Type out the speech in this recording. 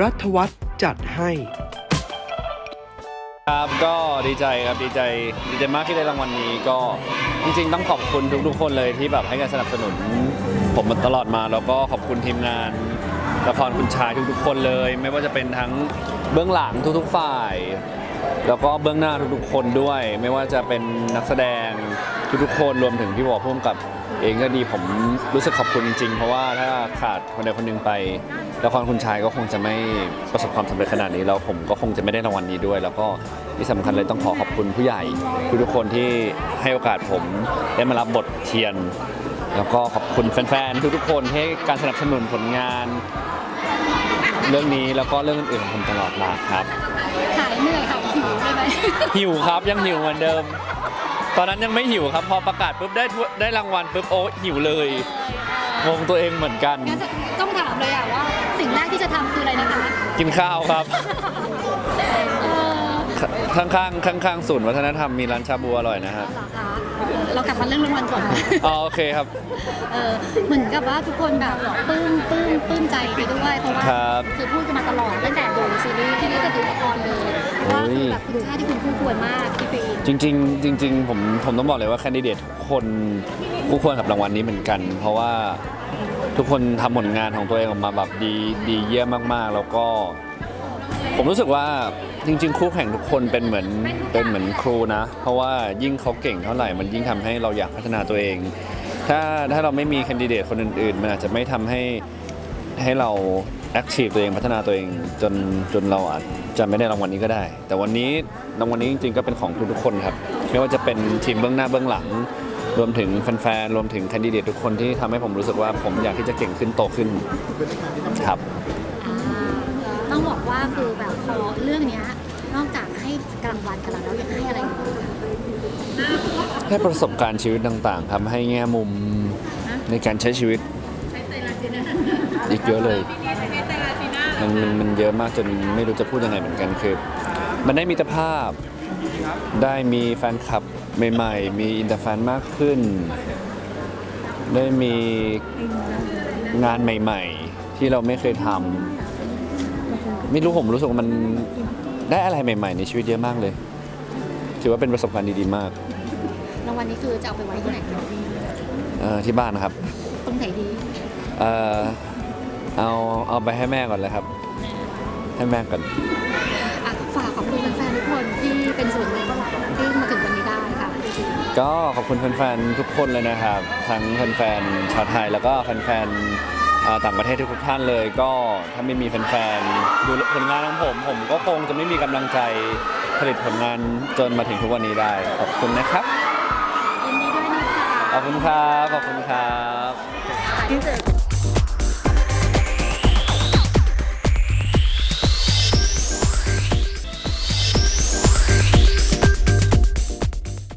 รัฐวัฒน์จัดให้ ครับก็ดีใจครับดีใจดีใจมากที่ได้รางวัลนี้ก็จริงๆ ต้องขอบคุณทุกๆ คนเลยที่แบบให้การสนับสนุน ผมมาตลอดมาแล้วก็ขอบคุณทีมงานละครคุณชายทุกๆ คนเลย ไม่ว่าจะเป็นทั้งเบื้องหลังทุกๆ ฝ่าย แล้วก็เบื้องหน้าทุกๆ คนด้วย ไม่ว่าจะเป็นนักแสดง ทุกๆคนรวมถึงพี่วอพุ่มกับเองก็ดีผมรู้สึกขอบคุณจริงๆ เพราะว่าถ้าขาดคนใดคนหนึ่งไปละครคุณชายก็คงจะไม่ประสบความสำเร็จขนาดนี้แล้วผมก็คงจะไม่ได้รางวัลนี้ด้วย แล้วก็ที่สำคัญเลยต้องขอขอบคุณผู้ใหญ่ทุกๆคนที่ให้โอกาสผมได้มารับบทเทียน แล้วก็ขอบคุณแฟนๆทุกๆคนที่ให้การสนับสนุนผลงาน เรื่องนี้แล้วก็เรื่องอื่นๆของผมตลอดมาครับหายเหนื่อยหายหิวเลยไหมหิวครับยังหิวเหมือนเดิม ตอนนั้นยังไม่หิวครับ พอประกาศปุ๊บได้ถ้วยได้รางวัลปุ๊บโอ้หิวเลยงงตัวเองเหมือนกัน งั้นจะต้องถามเลยอะว่า สิ่งแรกที่จะทำคืออะไรนะคะ กินข้าวครับ เออข้างๆข้างๆศูนย์วัฒนธรรมมีร้านชาบูอร่อยนะครับเหรอคะเรากลับมาเรื่องรางวัลก่อน อ๋อโอเคครับ เออเหมือนกับว่าทุกคนแบบปลื้มปลื้มปลื้มใจไปด้วยเพราะว่าครับคือพูดกันมาตลอดตั้งแต่ดูซีรี ส์ที่นี่ก็ดูละครเลยว่าคือแบบคุณค่าที่คุณคู่ควรมากพี่ฟีจริงๆจริง ๆ ผมผมต้องบอกเลยว่าแคนดิเดตทุกคนคู่ควรกับรางวัลนี้เหมือนกัน เพราะว่าทุกคนทำผลงานของตัวเองออกมาแบบดีดีเยี่ยมมากๆ แล้วก็ ผมรู้สึกว่าจริง ๆ คู่แข่งทุกคนเป็นเหมือนเป็นเหมือนครูนะ เพราะว่ายิ่งเขาเก่งเท่าไหร่มันยิ่งทำให้เราอยากพัฒนาตัวเอง ถ้าถ้าเราไม่มีแคนดิเดตคนอื่นๆ มันอาจจะไม่ทำให้ให้เรา แอคทีฟตัวเองพัฒนาตัวเองจนจนเราอาจจะไม่ได้รางวัลนี้ก็ได้ แต่วันนี้รางวัลนี้จริงๆก็เป็นของทุกๆคนครับไม่ว่าจะเป็นทีมเบื้องหน้าเบื้องหลัง รวมถึงแฟนๆรวมถึงแคนดิเดตทุกคนที่ทำให้ผมรู้สึกว่าผมอยากที่จะเก่งขึ้นโตขึ้นครับ อ่าต้องบอกว่าคือแบบพอเรื่องเนี้ยนอกจากให้กลางวันกับเราแล้วยังให้อะไรอีกให้ประสบการณ์ชีวิตต่างๆครับให้แง่มุมในการใช้ชีวิต อีกเยอะเลย มันมันมันเยอะมากจนไม่รู้จะพูดยังไงเหมือนกันคือ มันได้มิตรภาพ ได้มีแฟนคลับใหม่ๆ มีอินเตอร์แฟนมากขึ้น ได้มีงานใหม่ ๆ ที่เราไม่เคยทำไม่รู้ผมรู้สึกว่ามันได้อะไรใหม่ ๆ ในชีวิตเยอะมากเลย ถือว่าเป็นประสบการณ์ดีๆมากรางวัลนี้คือจะเอาไปไว้ที่ไหนเอ่อที่บ้านนะครับ ตรงไหนดี เอ่อเอาเอาไปให้แม่ก่อนเลยครับ ให้แม่ก่อน อะฝากขอบคุณแฟนๆทุกคนที่เป็นส่วนหนึ่งที่มาถึงวันนี้ได้ค่ะก็ขอบคุณแฟนๆทุกคนเลยนะครับ ทั้งแฟนๆชาวไทยแล้วก็แฟนๆเอ่อต่างประเทศทุกๆท่านเลย ก็ถ้าไม่มีแฟนๆดูผลงานของผม ผมก็คงจะไม่มีกำลังใจผลิตผลงานจนมาถึงทุกวันนี้ได้ ขอบคุณนะครับ ยินดีด้วยนะคะขอบคุณครับ ขอบคุณครับ ที่เจอ